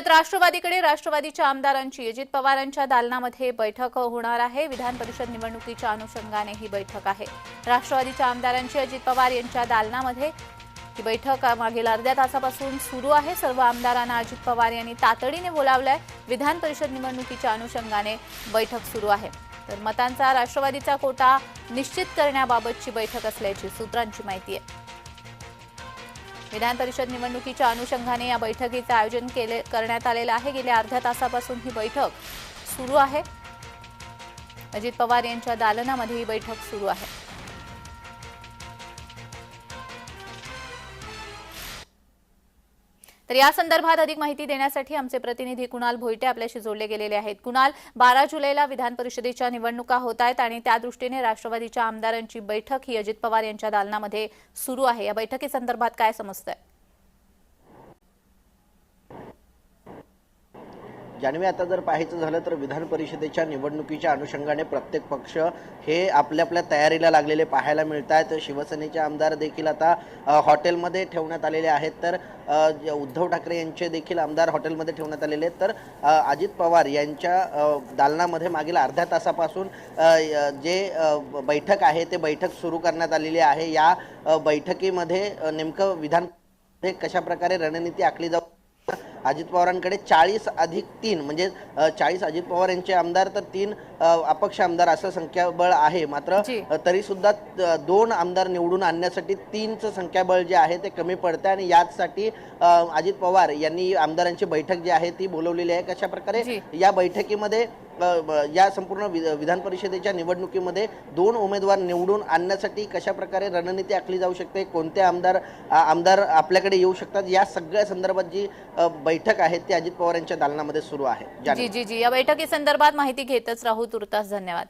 वळूयात राष्ट्रवादीकडे राष्ट्रवादीच्या आमदारांची अजित पवारांच्या दालनामध्ये बैठक होणार आहे. विधान परिषद निवडणुकीच्या अनुषंगाने ही बैठक आहे. राष्ट्रवादीच्या आमदारांची अजित पवार यांच्या दालनामध्ये ही बैठक मागील अर्ध्या तासापासून सुरू आहे. सर्व आमदारांना अजित पवार यांनी तातडीने बोलावलंय. विधान परिषद निवडणुकीच्या अनुषंगाने बैठक सुरू आहे. तर मतांचा राष्ट्रवादीचा कोटा निश्चित करण्याबाबतची बैठक असल्याची सूत्रांची माहिती आहे. विधान परिषद निवडणुकीच्या अनुषंगाने या बैठकीचं आयोजन केले करण्यात आलेलं आहे. गेल्या अर्ध्या तासापासून ही बैठक सुरू आहे. अजित पवार यांच्या दालनामध्ये ही बैठक सुरू आहे. तर या संदर्भात अधिक माहिती देण्यासाठी आमचे प्रतिनिधी कुणाल भोईटे आपल्याशी जोडले गेलेले आहेत. कुणाल बारा जुलैला विधान परिषदेच्या निवडणुका होत आहेत आणि त्या दृष्टीने राष्ट्रवादीच्या आमदारांची बैठक ही अजित पवार यांच्या दालनामध्ये सुरू आहे. या बैठकीसंदर्भात काय समजतंय? जान्हवी आता जर पाहायचं झालं तर विधान परिषदेच्या निवडणुकीच्या अनुषंगाने प्रत्येक पक्ष हे आपल्या आपल्या तयारीला लागलेले पाहायला मिळत आहेत शिवसेनेचे आमदार देखील आता हॉटेलमध्ये ठेवण्यात आलेले आहेत. तर जे उद्धव ठाकरे यांचे देखील आमदार हॉटेलमध्ये ठेवण्यात आलेले आहेत. तर अजित पवार यांच्या दालनामध्ये मागील अर्ध्या तासापासून जे बैठक आहे ते बैठक सुरू करण्यात आलेली आहे. या बैठकीमध्ये नेमकं विधान हे कशा प्रकारे रणनीती आखली जाऊ अजित पवारांकडे चाळीस अधिक तीन म्हणजे चाळीस अजित पवार यांचे आमदार तर तीन अपक्ष आमदार असं संख्याबळ आहे मात्र. तरी सुद्धा दोन आमदार निवडून आणण्यासाठी तीनचं संख्याबळ जे आहे ते कमी पडते आणि याचसाठी अजित पवार यांनी आमदारांची बैठक जी आहे ती बोलवलेली आहे कशा प्रकारे. या बैठकीमध्ये या संपूर्ण वि- विधान परिषदेच्या निवडणुकीमध्ये दोन उमेदवार निवडून आणण्यासाठी कशा प्रकारे रणनीती आखली जाऊ शकते कोणते आमदार आमदार आपल्याकडे येऊ शकतात या सगळ्या संदर्भात जी बैठक आहे ती अजित पवार यांच्या दालनामध्ये सुरू आहे. जी जी जी. या बैठकीसंदर्भात माहिती घेतच राहू तुर्तास धन्यवाद.